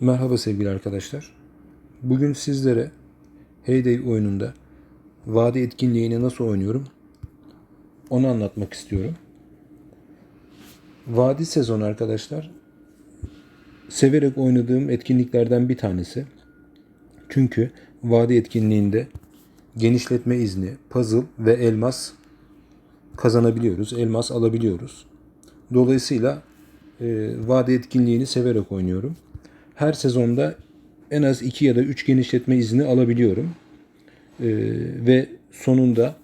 Merhaba sevgili arkadaşlar. Bugün sizlere Heyday oyununda vade etkinliğini nasıl oynuyorum onu anlatmak istiyorum. Vadi sezonu arkadaşlar severek oynadığım etkinliklerden bir tanesi. Çünkü vadi etkinliğinde genişletme izni, puzzle ve elmas kazanabiliyoruz. Elmas alabiliyoruz. Dolayısıyla e, vade etkinliğini severek oynuyorum. Her sezonda en az 2 ya da 3 genişletme izni alabiliyorum. E, ve sonunda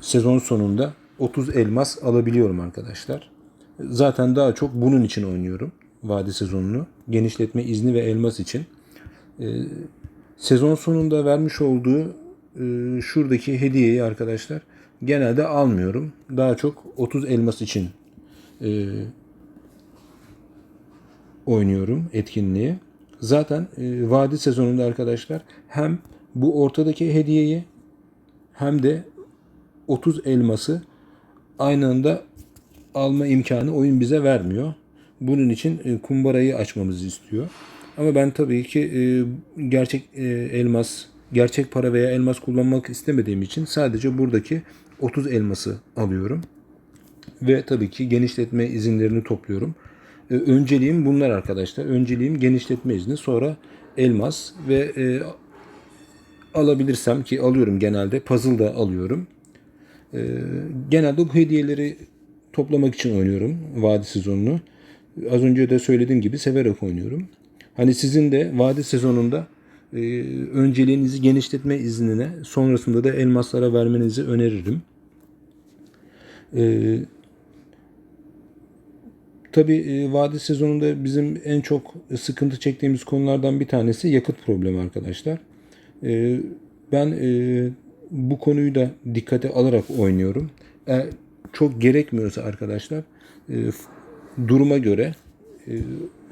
sezon sonunda 30 elmas alabiliyorum arkadaşlar. Zaten daha çok bunun için oynuyorum vade sezonunu. Genişletme izni ve elmas için. E, sezon sonunda vermiş olduğu e, şuradaki hediyeyi arkadaşlar genelde almıyorum. Daha çok 30 elmas için e, oynuyorum etkinliği. Zaten e, vadi sezonunda arkadaşlar hem bu ortadaki hediyeyi hem de 30 elması aynı anda alma imkanı oyun bize vermiyor. Bunun için e, kumbarayı açmamızı istiyor. Ama ben tabii ki e, gerçek e, elmas, gerçek para veya elmas kullanmak istemediğim için sadece buradaki 30 elması alıyorum. Ve tabii ki genişletme izinlerini topluyorum. Önceliğim bunlar arkadaşlar. Önceliğim genişletme izni, sonra elmas ve e, alabilirsem ki alıyorum genelde. Puzzle da alıyorum. E, genelde bu hediyeleri toplamak için oynuyorum vadi sezonunu. Az önce de söylediğim gibi severek oynuyorum. Hani sizin de vadi sezonunda e, önceliğinizi genişletme iznine sonrasında da elmaslara vermenizi öneririm. E, Tabii e, vadi sezonunda bizim en çok sıkıntı çektiğimiz konulardan bir tanesi yakıt problemi arkadaşlar. E, ben e, bu konuyu da dikkate alarak oynuyorum. Eğer çok gerekmiyorsa arkadaşlar e, duruma göre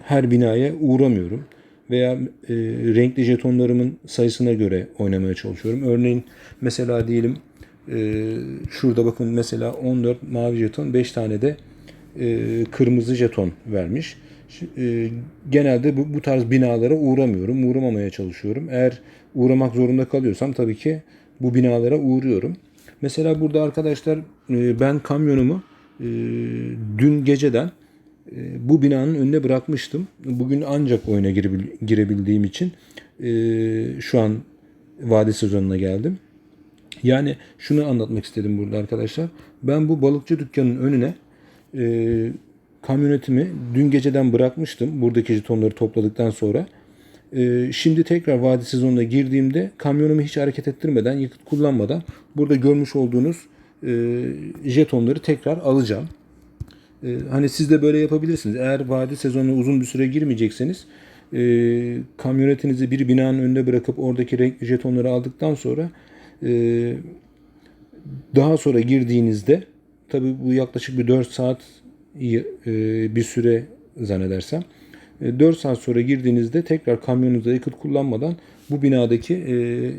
her binaya uğramıyorum. Veya renkli jetonlarımın sayısına göre oynamaya çalışıyorum. Örneğin mesela diyelim e, şurada bakın mesela 14 mavi jeton 5 tane de e, kırmızı jeton vermiş. E, genelde bu, bu tarz binalara uğramıyorum. Uğramamaya çalışıyorum. Eğer uğramak zorunda kalıyorsam tabii ki bu binalara uğruyorum. Mesela burada arkadaşlar e, ben kamyonumu e, dün geceden e, bu binanın önüne bırakmıştım. Bugün ancak oyuna girebil- girebildiğim için e, şu an vade sezonuna geldim. Yani şunu anlatmak istedim burada arkadaşlar. Ben bu balıkçı dükkanının önüne e, kamyonetimi dün geceden bırakmıştım. Buradaki jetonları topladıktan sonra. E, şimdi tekrar vadi sezonuna girdiğimde kamyonumu hiç hareket ettirmeden, yakıt kullanmadan burada görmüş olduğunuz e, jetonları tekrar alacağım. E, hani siz de böyle yapabilirsiniz. Eğer vadi sezonuna uzun bir süre girmeyecekseniz e, kamyonetinizi bir binanın önünde bırakıp oradaki renkli jetonları aldıktan sonra e, daha sonra girdiğinizde tabi bu yaklaşık bir 4 saat e, bir süre zannedersem. E, 4 saat sonra girdiğinizde tekrar kamyonunuza yakıt kullanmadan bu binadaki e,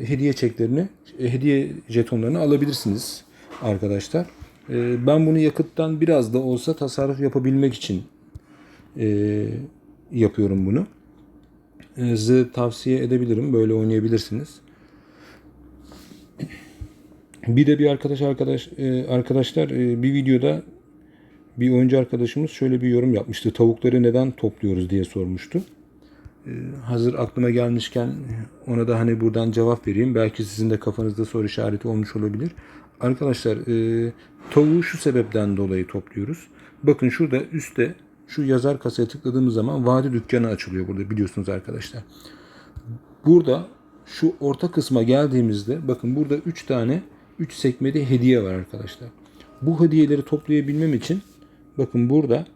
hediye çeklerini, e, hediye jetonlarını alabilirsiniz arkadaşlar. E, ben bunu yakıttan biraz da olsa tasarruf yapabilmek için e, yapıyorum bunu. E, size tavsiye edebilirim. Böyle oynayabilirsiniz. Bir de bir arkadaş arkadaş e, arkadaşlar e, bir videoda bir oyuncu arkadaşımız şöyle bir yorum yapmıştı. Tavukları neden topluyoruz diye sormuştu. E, hazır aklıma gelmişken ona da hani buradan cevap vereyim. Belki sizin de kafanızda soru işareti olmuş olabilir. Arkadaşlar tavuğu şu sebepten dolayı topluyoruz. Bakın şurada üstte şu yazar kasaya tıkladığımız zaman vadi dükkanı açılıyor burada biliyorsunuz arkadaşlar. Burada şu orta kısma geldiğimizde bakın burada 3 tane 3 sekmede hediye var arkadaşlar. Bu hediyeleri toplayabilmem için bakın burada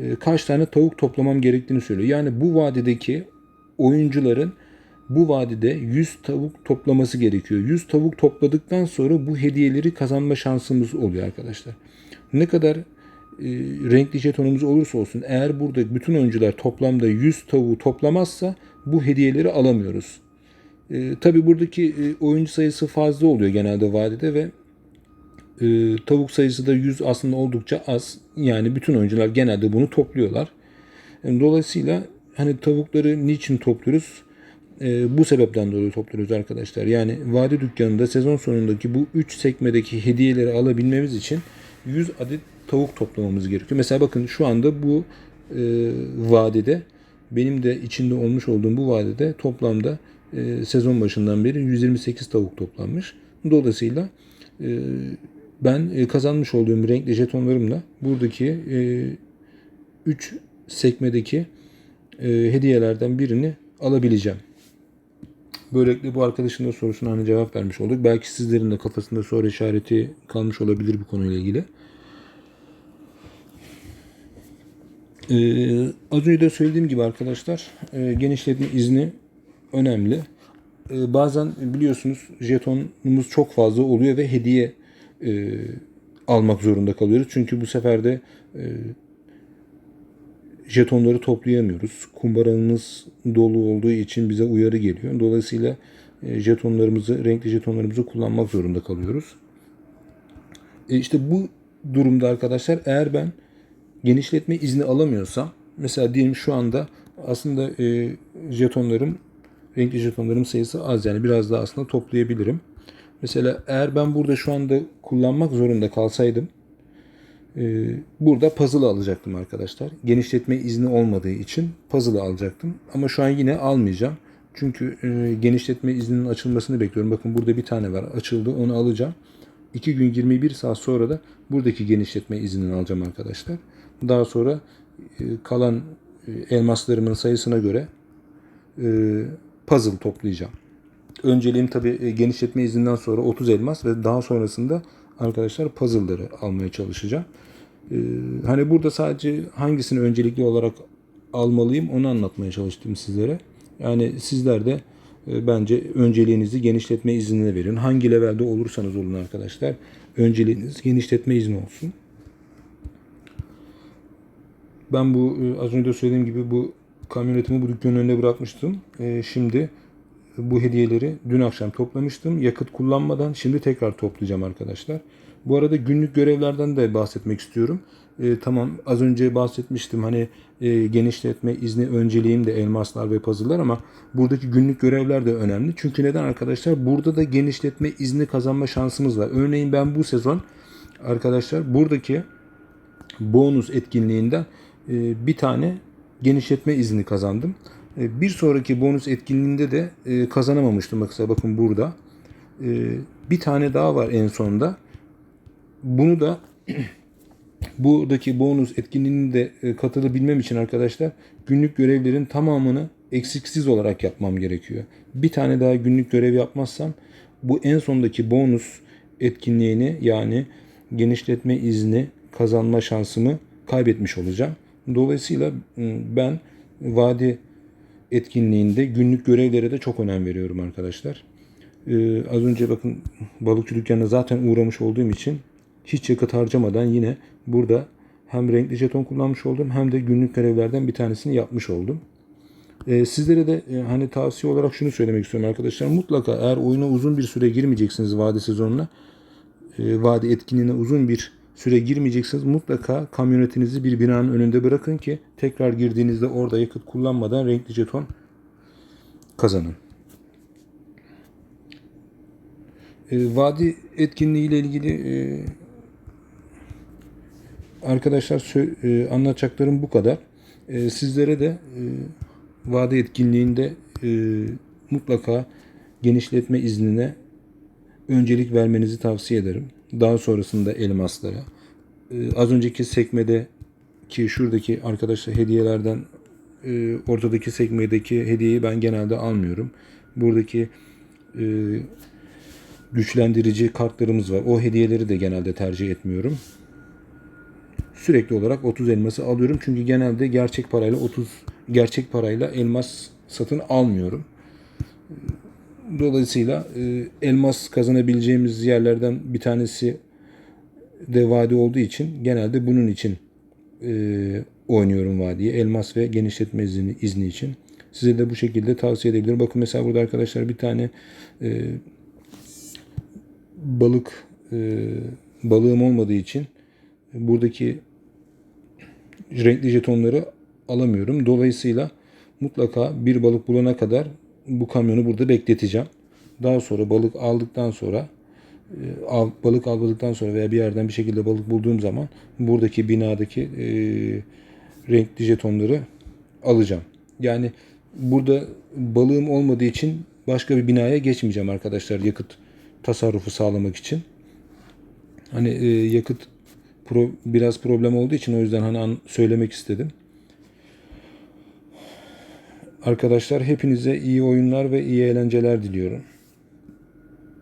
e, kaç tane tavuk toplamam gerektiğini söylüyor. Yani bu vadideki oyuncuların bu vadide 100 tavuk toplaması gerekiyor. 100 tavuk topladıktan sonra bu hediyeleri kazanma şansımız oluyor arkadaşlar. Ne kadar e, renkli jetonumuz olursa olsun eğer burada bütün oyuncular toplamda 100 tavuğu toplamazsa bu hediyeleri alamıyoruz. E, Tabi buradaki e, oyuncu sayısı fazla oluyor genelde vadide ve e, tavuk sayısı da 100 aslında oldukça az. Yani bütün oyuncular genelde bunu topluyorlar. Yani dolayısıyla hani tavukları niçin topluyoruz? Ee, bu sebepten dolayı topluyoruz arkadaşlar. Yani vade dükkanında sezon sonundaki bu 3 sekmedeki hediyeleri alabilmemiz için 100 adet tavuk toplamamız gerekiyor. Mesela bakın şu anda bu e, vadede benim de içinde olmuş olduğum bu vadede toplamda e, sezon başından beri 128 tavuk toplanmış. Dolayısıyla e, ben e, kazanmış olduğum renkli jetonlarımla buradaki 3 sekmedeki e, hediyelerden birini alabileceğim. Böylelikle bu arkadaşın da sorusuna hani cevap vermiş olduk. Belki sizlerin de kafasında soru işareti kalmış olabilir bu konuyla ilgili. Ee, az önce de söylediğim gibi arkadaşlar e, genişletme izni önemli. E, bazen biliyorsunuz jetonumuz çok fazla oluyor ve hediye e, almak zorunda kalıyoruz. Çünkü bu sefer de e, jetonları toplayamıyoruz. Kumbaramız dolu olduğu için bize uyarı geliyor. Dolayısıyla e, jetonlarımızı, renkli jetonlarımızı kullanmak zorunda kalıyoruz. E, işte bu durumda arkadaşlar eğer ben genişletme izni alamıyorsam mesela diyelim şu anda aslında e, jetonlarım renkli jetonlarım sayısı az yani biraz daha aslında toplayabilirim. Mesela eğer ben burada şu anda kullanmak zorunda kalsaydım e, burada puzzle alacaktım arkadaşlar. Genişletme izni olmadığı için puzzle alacaktım. Ama şu an yine almayacağım. Çünkü e, genişletme izninin açılmasını bekliyorum. Bakın burada bir tane var. Açıldı. Onu alacağım. 2 gün 21 saat sonra da buradaki genişletme iznini alacağım arkadaşlar. Daha sonra e, kalan elmaslarımın sayısına göre puzzle toplayacağım. Önceliğim tabi e, genişletme izinden sonra 30 elmas ve daha sonrasında arkadaşlar puzzle'ları almaya çalışacağım. Ee, hani burada sadece hangisini öncelikli olarak almalıyım onu anlatmaya çalıştım sizlere. Yani sizler de e, bence önceliğinizi genişletme iznine verin. Hangi levelde olursanız olun arkadaşlar. Önceliğiniz genişletme izni olsun. Ben bu e, az önce söylediğim gibi bu kamyonetimi bu dükkanın önüne bırakmıştım. E, şimdi bu hediyeleri dün akşam toplamıştım. Yakıt kullanmadan şimdi tekrar toplayacağım arkadaşlar. Bu arada günlük görevlerden de bahsetmek istiyorum. E, tamam az önce bahsetmiştim hani e, genişletme izni önceliğim de elmaslar ve puzzle'lar ama buradaki günlük görevler de önemli. Çünkü neden arkadaşlar? Burada da genişletme izni kazanma şansımız var. Örneğin ben bu sezon arkadaşlar buradaki bonus etkinliğinden e, bir tane genişletme izni kazandım. E, bir sonraki bonus etkinliğinde de e, kazanamamıştım. Mesela bakın burada. E, bir tane daha var en sonda. Bunu da buradaki bonus etkinliğine de katılabilmem için arkadaşlar günlük görevlerin tamamını eksiksiz olarak yapmam gerekiyor. Bir tane daha günlük görev yapmazsam bu en sondaki bonus etkinliğini yani genişletme izni kazanma şansımı kaybetmiş olacağım. Dolayısıyla ben vadi etkinliğinde günlük görevlere de çok önem veriyorum arkadaşlar. Ee, az önce bakın balıkçı dükkanına zaten uğramış olduğum için hiç yakıt harcamadan yine burada hem renkli jeton kullanmış oldum hem de günlük görevlerden bir tanesini yapmış oldum. Ee, sizlere de e, hani tavsiye olarak şunu söylemek istiyorum arkadaşlar. Mutlaka eğer oyuna uzun bir süre girmeyeceksiniz vade sezonuna, e, vade etkinliğine uzun bir süre girmeyeceksiniz. Mutlaka kamyonetinizi bir binanın önünde bırakın ki tekrar girdiğinizde orada yakıt kullanmadan renkli jeton kazanın. E, vadi etkinliği ile ilgili e, arkadaşlar e, anlatacaklarım bu kadar. E, sizlere de e, vadi etkinliğinde e, mutlaka genişletme iznine öncelik vermenizi tavsiye ederim. Daha sonrasında elmaslara. Ee, az önceki sekmede ki şuradaki arkadaşlar hediyelerden e, ortadaki sekmedeki hediyeyi ben genelde almıyorum. Buradaki e, güçlendirici kartlarımız var. O hediyeleri de genelde tercih etmiyorum. Sürekli olarak 30 elması alıyorum. Çünkü genelde gerçek parayla 30 gerçek parayla elmas satın almıyorum. Dolayısıyla e, elmas kazanabileceğimiz yerlerden bir tanesi de vadi olduğu için genelde bunun için e, oynuyorum vadiye. Elmas ve genişletme izni, izni için. Size de bu şekilde tavsiye edebilirim. Bakın mesela burada arkadaşlar bir tane e, balık e, balığım olmadığı için buradaki renkli jetonları alamıyorum. Dolayısıyla mutlaka bir balık bulana kadar bu kamyonu burada bekleteceğim. Daha sonra balık aldıktan sonra e, balık avladıktan sonra veya bir yerden bir şekilde balık bulduğum zaman buradaki binadaki e, renkli jetonları alacağım. Yani burada balığım olmadığı için başka bir binaya geçmeyeceğim arkadaşlar yakıt tasarrufu sağlamak için. Hani e, yakıt pro, biraz problem olduğu için o yüzden hani an, söylemek istedim. Arkadaşlar hepinize iyi oyunlar ve iyi eğlenceler diliyorum.